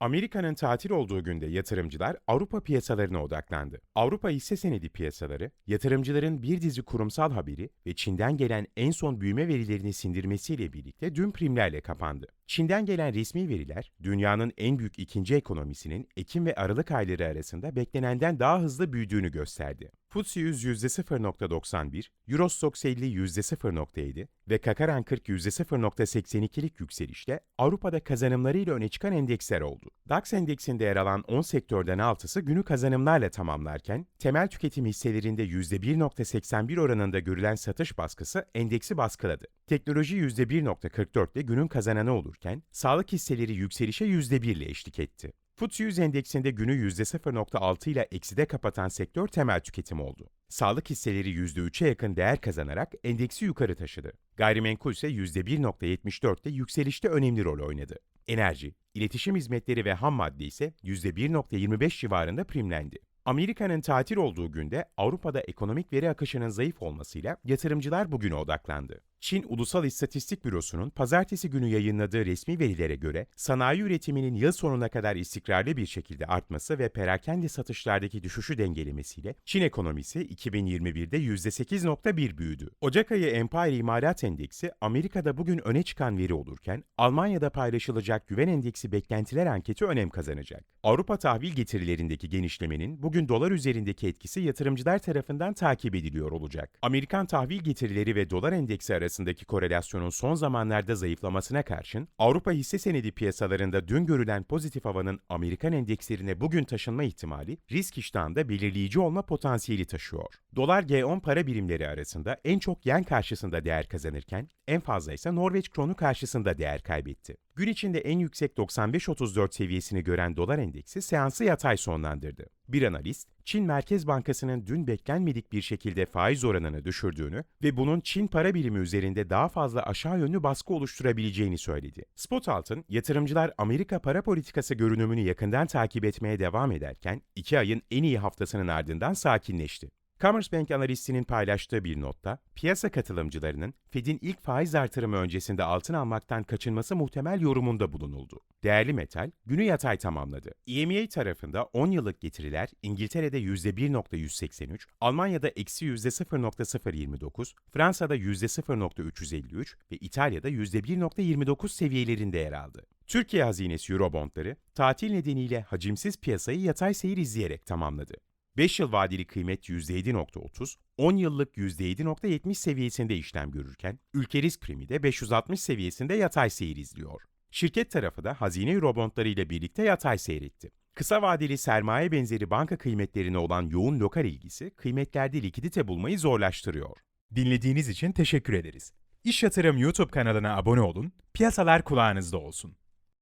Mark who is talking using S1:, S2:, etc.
S1: Amerika'nın tatil olduğu günde yatırımcılar Avrupa piyasalarına odaklandı. Avrupa hisse senedi piyasaları, yatırımcıların bir dizi kurumsal haberi ve Çin'den gelen en son büyüme verilerini sindirmesiyle birlikte dün primlerle kapandı. Çin'den gelen resmi veriler, dünyanın en büyük ikinci ekonomisinin Ekim ve Aralık ayları arasında beklenenden daha hızlı büyüdüğünü gösterdi. FTSE 100 %0.91, Eurostoxx 50 %0.7 ve Kakaran 40 %0.82'lik yükselişle Avrupa'da kazanımlarıyla öne çıkan endeksler oldu. DAX endeksinde yer alan 10 sektörden 6'sı günü kazanımlarla tamamlarken, temel tüketim hisselerinde %1.81 oranında görülen satış baskısı endeksi baskıladı. Teknoloji %1.44 ile günün kazananı olurken, sağlık hisseleri yükselişe %1 ile eşlik etti. FTSE 100 endeksinde günü %0.6 ile ekside kapatan sektör temel tüketim oldu. Sağlık hisseleri %3'e yakın değer kazanarak endeksi yukarı taşıdı. Gayrimenkul ise %1.74'te yükselişte önemli rol oynadı. Enerji, iletişim hizmetleri ve ham madde ise %1.25 civarında primlendi. Amerika'nın tatil olduğu günde Avrupa'da ekonomik veri akışının zayıf olmasıyla yatırımcılar bugüne odaklandı. Çin Ulusal İstatistik Bürosu'nun pazartesi günü yayınladığı resmi verilere göre sanayi üretiminin yıl sonuna kadar istikrarlı bir şekilde artması ve perakende satışlardaki düşüşü dengelemesiyle Çin ekonomisi 2021'de %8.1 büyüdü. Ocak ayı Empire İmalat Endeksi Amerika'da bugün öne çıkan veri olurken Almanya'da paylaşılacak güven endeksi beklentiler anketi önem kazanacak. Avrupa tahvil getirilerindeki genişlemenin bugün dolar üzerindeki etkisi yatırımcılar tarafından takip ediliyor olacak. Amerikan tahvil getirileri ve dolar endeksi arasında arasındaki korelasyonun son zamanlarda zayıflamasına karşın, Avrupa hisse senedi piyasalarında dün görülen pozitif havanın Amerikan endekslerine bugün taşınma ihtimali, risk iştahında belirleyici olma potansiyeli taşıyor. Dolar G10 para birimleri arasında en çok yen karşısında değer kazanırken, en fazla ise Norveç kronu karşısında değer kaybetti. Gün içinde en yüksek 95.34 seviyesini gören dolar endeksi seansı yatay sonlandırdı. Bir analist, Çin Merkez Bankası'nın dün beklenmedik bir şekilde faiz oranını düşürdüğünü ve bunun Çin para birimi üzerinde daha fazla aşağı yönlü baskı oluşturabileceğini söyledi. Spot altın, yatırımcılar Amerika para politikası görünümünü yakından takip etmeye devam ederken, iki ayın en iyi haftasının ardından sakinleşti. Commerzbank analistinin paylaştığı bir notta, piyasa katılımcılarının Fed'in ilk faiz artırımı öncesinde altın almaktan kaçınması muhtemel yorumunda bulunuldu. Değerli metal, günü yatay tamamladı. EMEA tarafında 10 yıllık getiriler İngiltere'de %1.183, Almanya'da eksi %0.029, Fransa'da %0.353 ve İtalya'da %1.29 seviyelerinde yer aldı. Türkiye hazinesi Eurobondları, tatil nedeniyle hacimsiz piyasayı yatay seyir izleyerek tamamladı. 5 yıl vadeli kıymet %7.30, 10 yıllık %7.70 seviyesinde işlem görürken, ülke risk primi de 560 seviyesinde yatay seyir izliyor. Şirket tarafı da hazine eurobondları ile birlikte yatay seyretti. Kısa vadeli sermaye benzeri banka kıymetlerine olan yoğun lokal ilgisi kıymetlerde likidite bulmayı zorlaştırıyor.
S2: Dinlediğiniz için teşekkür ederiz. İş Yatırım YouTube kanalına abone olun, piyasalar kulağınızda olsun.